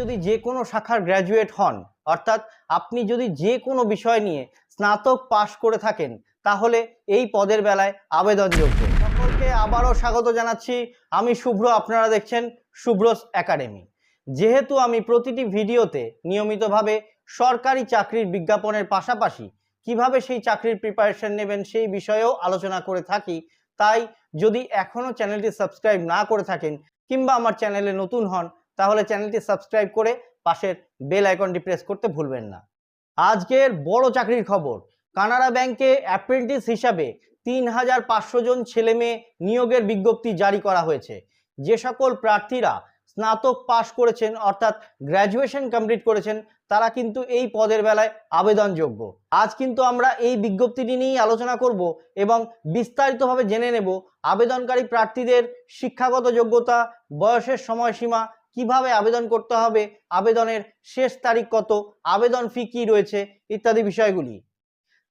যদি যে কোনো শাখার গ্র্যাজুয়েট হন, অর্থাৎ আপনি যদি যে কোনো বিষয় নিয়ে স্নাতক পাশ করে থাকেন, তাহলে এই পদের বেলায় আবেদনযোগ্য সকলকে আবারও স্বাগত জানাচ্ছি। আমি শুভ্র, আপনারা দেখছেন শুভ্রস একাডেমি। যেহেতু আমি প্রতিটি ভিডিওতে নিয়মিতভাবে সরকারি চাকরির বিজ্ঞাপনের পাশাপাশি কীভাবে সেই চাকরির প্রিপারেশন নেবেন সেই বিষয়েও আলোচনা করে থাকি, তাই যদি এখনও চ্যানেলটি সাবস্ক্রাইব না করে থাকেন কিংবা আমার চ্যানেলে নতুন হন তাহলে চ্যানেলটি সাবস্ক্রাইব করে পাশের বেল আইকনটি প্রেস করতে ভুলবেন না। আজকের বড় চাকরির খবর, কানাড়া ব্যাংকে অ্যাপ্রেন্টিস হিসাবে তিন হাজার পাঁচশো জন ছেলে মেয়ে নিয়োগের বিজ্ঞপ্তি জারি করা হয়েছে। যে সকল প্রার্থীরা স্নাতক পাশ করেছেন অর্থাৎ গ্র্যাজুয়েশন কমপ্লিট করেছেন, তারা কিন্তু এই পদের বেলায় আবেদনযোগ্য। আজ কিন্তু আমরা এই বিজ্ঞপ্তিটি নিয়েই আলোচনা করব এবং বিস্তারিতভাবে জেনে নেব আবেদনকারী প্রার্থীদের শিক্ষাগত যোগ্যতা, বয়সের সময়সীমা কীভাবে আবেদন করতে হবে, আবেদনের শেষ তারিখ কত, আবেদন ফি কী রয়েছে, ইত্যাদি বিষয়গুলি।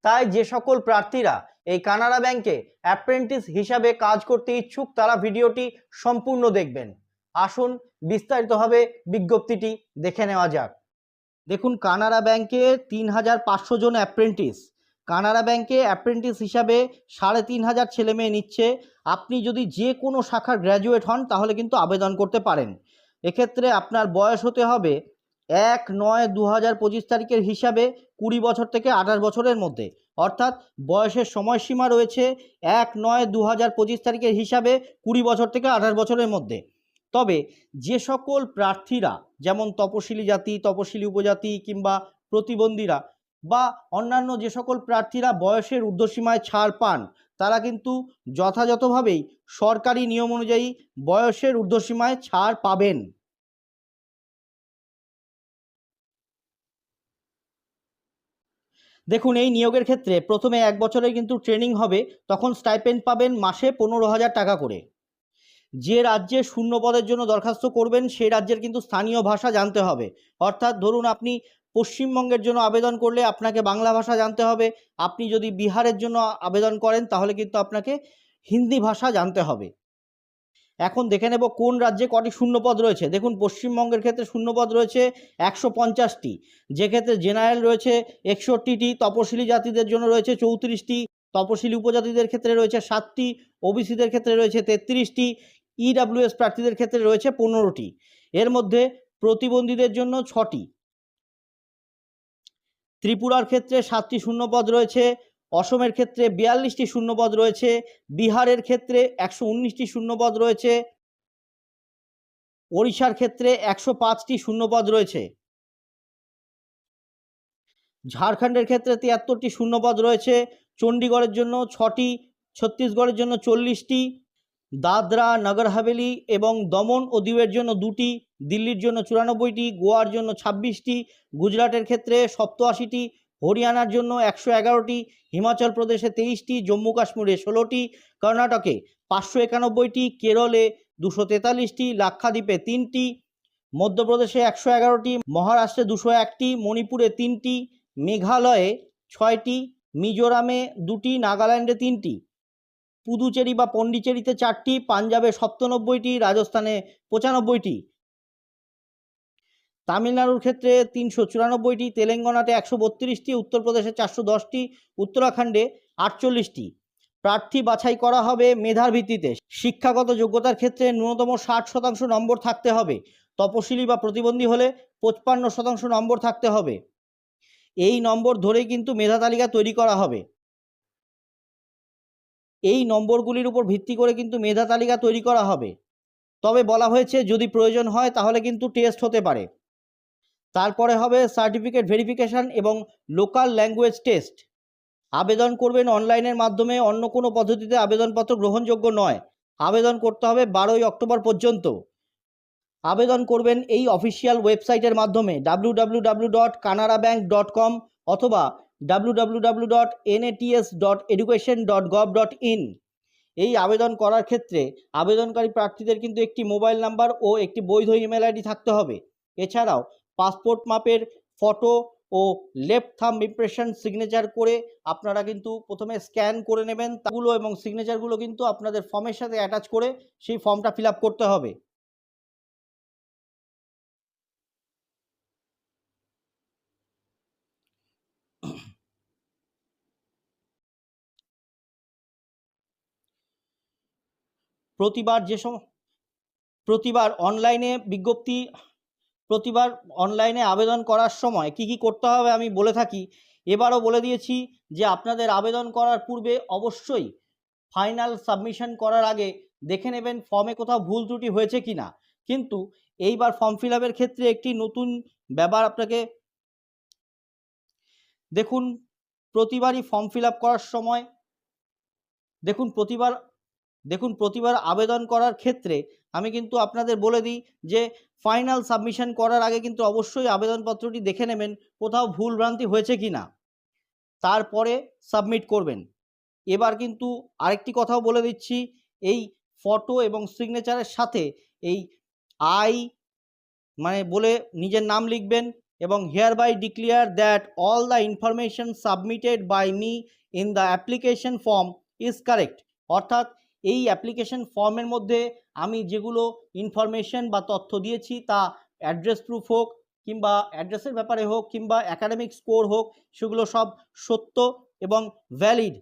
তাই যে সকল প্রার্থীরা এই কানাড়া ব্যাংকে অ্যাপ্রেন্টিস হিসাবে কাজ করতে ইচ্ছুক, তারা ভিডিওটি সম্পূর্ণ দেখবেন। আসুন বিস্তারিতভাবে বিজ্ঞপ্তিটি দেখে নেওয়া যাক। দেখুন, কানাড়া ব্যাংকে তিন হাজার পাঁচশো জন অ্যাপ্রেন্টিস কানাড়া ব্যাংকে অ্যাপ্রেন্টিস হিসাবে সাড়ে তিন হাজার ছেলে মেয়ে নিচ্ছে। আপনি যদি যে কোনো শাখার গ্র্যাজুয়েট হন, তাহলে কিন্তু আবেদন করতে পারেন। এক্ষেত্রে আপনার বয়স হতে হবে এক নয় দু হাজার পঁচিশ তারিখের হিসাবে কুড়ি বছর থেকে আঠাশ বছরের মধ্যে। অর্থাৎ বয়সের সময়সীমা রয়েছে এক নয় দু হাজার পঁচিশ তারিখের হিসাবে কুড়ি বছর থেকে আঠাশ বছরের মধ্যে। তবে যে সকল প্রার্থীরা, যেমন তপশিলি জাতি, তপশিলি উপজাতি কিংবা প্রতিবন্ধীরা বা অন্যান্য যে সকল প্রার্থীরা বয়সের ঊর্ধ্বসীমায় ছাড় পান তারা কিন্তু যথাযথভাবেই সরকারি নিয়ম অনুযায়ী বয়সের ঊর্ধ্বসীমায় ছাড় পাবেন। দেখুন, এই নিয়োগের ক্ষেত্রে প্রথমে এক বছরে কিন্তু ট্রেনিং হবে, তখন স্টাইপেন্ড পাবেন মাসে পনেরো হাজার টাকা করে। যে রাজ্যে শূন্য পদের জন্য দরখাস্ত করবেন সেই রাজ্যের কিন্তু স্থানীয় ভাষা জানতে হবে। অর্থাৎ ধরুন, আপনি পশ্চিমবঙ্গের জন্য আবেদন করলে আপনাকে বাংলা ভাষা জানতে হবে। আপনি যদি বিহারের জন্য আবেদন করেন, তাহলে কিন্তু আপনাকে হিন্দি ভাষা জানতে হবে। এখন দেখে নেব কোন রাজ্যে কটি শূন্যপদ রয়েছে। দেখুন, পশ্চিমবঙ্গের ক্ষেত্রে শূন্যপদ রয়েছে একশো পঞ্চাশটি। যে ক্ষেত্রে জেনারেল রয়েছে একষট্টিটি, তপশিলি জাতিদের জন্য রয়েছে চৌত্রিশটি, তপশিলি উপজাতিদের ক্ষেত্রে রয়েছে সাতটি, ওবিসিদের ক্ষেত্রে রয়েছে তেত্রিশটি ইডাব্লিউএস প্রার্থীদের ক্ষেত্রে রয়েছে পনেরোটি। এর মধ্যে প্রতিবন্ধীদের জন্য ছটি। ত্রিপুরার ক্ষেত্রে সাতটি শূন্যপদ রয়েছে, অসমের ক্ষেত্রে বিয়াল্লিশটি শূন্যপদ রয়েছে, বিহারের ক্ষেত্রে একশো উনিশটি শূন্যপদ রয়েছে, ওড়িশার ক্ষেত্রে একশো পাঁচটি শূন্যপদ রয়েছে। ঝাড়খণ্ডের ক্ষেত্রে তিয়াত্তরটি শূন্যপদ রয়েছে, চণ্ডীগড়ের জন্য ছটি, ছত্তিশগড়ের জন্য চল্লিশটি দাদরা, নগর হাভেলি এবং দমন ও দিউয়ের জন্য দুটি, দিল্লির জন্য চুরানব্বইটি, গোয়ার জন্য ছাব্বিশটি, গুজরাটের ক্ষেত্রে সপ্তআশিটি, হরিয়ানার জন্য একশো এগারোটি, হিমাচল প্রদেশে তেইশটি, জম্মু কাশ্মীরে ষোলোটি, কর্ণাটকে পাঁচশো একানব্বইটি, কেরলে দুশো তেতাল্লিশটি, লাক্ষাদ্বীপে তিনটি, মধ্যপ্রদেশে একশো এগারোটি, মহারাষ্ট্রে দুশো একটি, মণিপুরে তিনটি, মেঘালয়ে ছয়টি, মিজোরামে দুটি, নাগাল্যান্ডে তিনটি। পুদুচেরি বা পন্ডিচেরিতে চারটি, পাঞ্জাবে সপ্তানব্বইটি, রাজস্থানে পঁচানব্বইটি। তামিলনাড়ুর ক্ষেত্রে তিনশো চুরানব্বইটি, তেলেঙ্গানাতে একশো বত্রিশটি, উত্তরপ্রদেশে চারশো দশটি, উত্তরাখণ্ডে আটচল্লিশটি। প্রার্থী বাছাই করা হবে মেধার ভিত্তিতে। শিক্ষাগত যোগ্যতার ক্ষেত্রে ন্যূনতম ষাট শতাংশ নম্বর থাকতে হবে। তপশিলি বা প্রতিবন্ধী হলে পঁচপান্ন শতাংশ নম্বর থাকতে হবে। এই নম্বর ধরেই কিন্তু মেধা তালিকা তৈরি করা হবে। এই নম্বরগুলির উপর ভিত্তি করে কিন্তু মেধা তালিকা তৈরি করা হবে। তবে বলা হয়েছে, যদি প্রয়োজন হয় তাহলে কিন্তু টেস্ট হতে পারে। তারপরে হবে সার্টিফিকেট ভেরিফিকেশান এবং লোকাল ল্যাঙ্গুয়েজ টেস্ট আবেদন করবেন অনলাইনের মাধ্যমে, অন্য কোনো পদ্ধতিতে আবেদনপত্র গ্রহণযোগ্য নয়। আবেদন করতে হবে বারোই অক্টোবর পর্যন্ত। আবেদন করবেন এই অফিসিয়াল ওয়েবসাইটের মাধ্যমে W dot Canara Bank dot com অথবা W dot dot education dot gov dot in এই আবেদন করার ক্ষেত্রে আবেদনকারী প্রার্থীদের কিন্তু একটি মোবাইল নাম্বার ও একটি বৈধ ইমেল আইডি থাকতে হবে। এছাড়াও পাসপোর্ট মাপের ফটো ও লেফট থাম্ব ইমপ্রেশন সিগনেচার করে আপনারা কিন্তু প্রথমে স্ক্যান করে নেবেন, তাগুলো এবং সিগনেচারগুলো কিন্তু আপনাদের ফর্মের সাথে অ্যাটাচ করে সেই ফর্মটা ফিল করতে হবে। প্রতিবার যে সম প্রতিবার অনলাইনে বিজ্ঞপ্তি, প্রতিবার অনলাইনে আবেদন করার সময় কি কি করতে হবে আমি বলে থাকি। এবারও বলে দিয়েছি যে আপনাদের আবেদন করার পূর্বে অবশ্যই ফাইনাল সাবমিশন করার আগে দেখে নেবেন ফর্মে কোথাও ভুল ত্রুটি হয়েছে কি না কিন্তু এইবার ফর্ম ফিল ক্ষেত্রে একটি নতুন ব্যাপার আপনাকে দেখুন, প্রতিবারই ফর্ম ফিল করার সময় দেখুন, প্রতিবার দেখুন, প্রতিবার আবেদন করার ক্ষেত্রে আমি কিন্তু আপনাদের বলে দিই যে ফাইনাল সাবমিশন করার আগে কিন্তু অবশ্যই আবেদনপত্রটি দেখে নেবেন কোথাও ভুল ভ্রান্তি হয়েছে কি না তারপরে সাবমিট করবেন। এবার কিন্তু আরেকটি কথাও বলে দিচ্ছি, এই ফটো এবং সিগনেচারের সাথে এই আই মানে বলে নিজের নাম লিখবেন এবং hereby declare that all the information submitted by me in the application form is correct অর্থাৎ এই অ্যাপ্লিকেশন ফর্মের মধ্যে আমি যেগুলো ইনফরমেশন বা তথ্য দিয়েছি তা অ্যাড্রেস প্রুফ হোক কিংবা অ্যাড্রেসের ব্যাপারে হোক কিংবা অ্যাকাডেমিক স্কোর হোক, সেগুলো সব সত্য এবং valid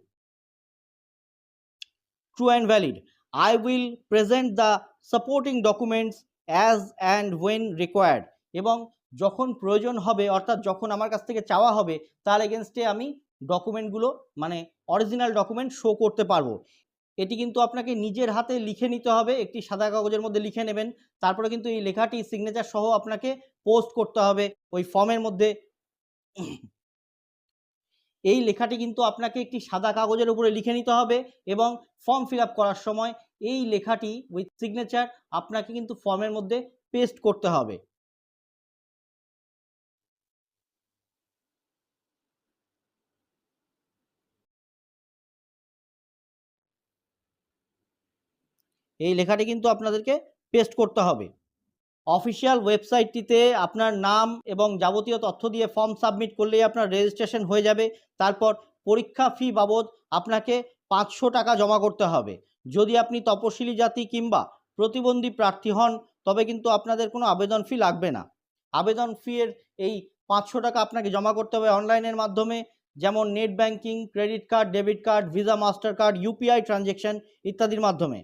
true and valid I will present the supporting documents as and when required এবং যখন প্রয়োজন হবে, অর্থাৎ যখন আমার কাছ থেকে চাওয়া হবে, তার এগেনস্টে আমি ডকুমেন্টগুলো মানে অরিজিনাল ডকুমেন্ট শো করতে পারব। এটি কিন্তু আপনাকে নিজের হাতে লিখে নিতে হবে, একটি সাদা কাগজের মধ্যে লিখে নেবেন। তারপরে কিন্তু এই লেখাটি সিগনেচার সহ আপনাকে পোস্ট করতে হবে ওই ফর্মের মধ্যে। এই লেখাটি কিন্তু আপনাকে একটি সাদা কাগজের উপরে লিখে নিতে হবে এবং ফর্ম ফিল করার সময় এই লেখাটি উইথ সিগনেচার আপনাকে কিন্তু ফর্মের মধ্যে পেস্ট করতে হবে। এই লেখাটি কিন্তু আপনাদেরকে পেস্ট করতে হবে। অফিসিয়াল ওয়েবসাইটটিতে আপনার নাম এবং যাবতীয় তথ্য দিয়ে ফর্ম সাবমিট করলেই আপনার রেজিস্ট্রেশন হয়ে যাবে। তারপর পরীক্ষা ফি বাবদ আপনাকে পাঁচশো টাকা জমা করতে হবে। যদি আপনি তপশিলি জাতি কিংবা প্রতিবন্ধী প্রার্থী হন, তবে কিন্তু আপনাদের কোনো আবেদন ফি লাগবে না। আবেদন ফি এর এই পাঁচশো টাকা আপনাকে জমা করতে হবে অনলাইনের মাধ্যমে। যেমন net banking credit card debit card Visa Mastercard UPI transaction ইত্যাদির মাধ্যমে।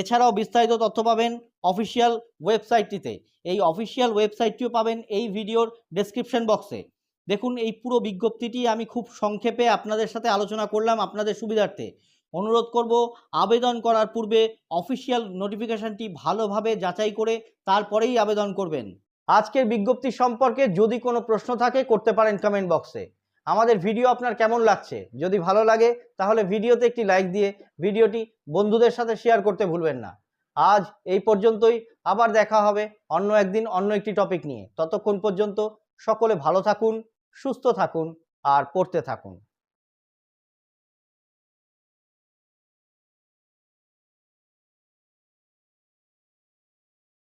এছাড়াও বিস্তারিত তথ্য পাবেন অফিসিয়াল ওয়েবসাইটটিতে এই অফিসিয়াল ওয়েবসাইটটিও পাবেন এই ভিডিওর ডেসক্রিপশন বক্সে দেখুন, এই পুরো বিজ্ঞপ্তিটি আমি খুব সংক্ষেপে আপনাদের সাথে আলোচনা করলাম আপনাদের সুবিধার্থে। অনুরোধ করব, আবেদন করার পূর্বে অফিসিয়াল নোটিফিকেশনটি ভালোভাবে যাচাই করে তারপরেই আবেদন করবেন। আজকের বিজ্ঞপ্তি সম্পর্কে যদি কোনো প্রশ্ন থাকে, করতে পারেন কমেন্ট বক্সে আমাদের ভিডিও আপনার কেমন লাগছে? যদি ভালো লাগে, তাহলে ভিডিওতে একটি লাইক দিয়ে ভিডিওটি বন্ধুদের সাথে শেয়ার করতে ভুলবেন না। আজ এই পর্যন্তই, আবার দেখা হবে অন্য একদিন অন্য একটি টপিক নিয়ে। ততক্ষণ পর্যন্ত সকলে ভালো থাকুন, সুস্থ থাকুন, আর পড়তে থাকুন।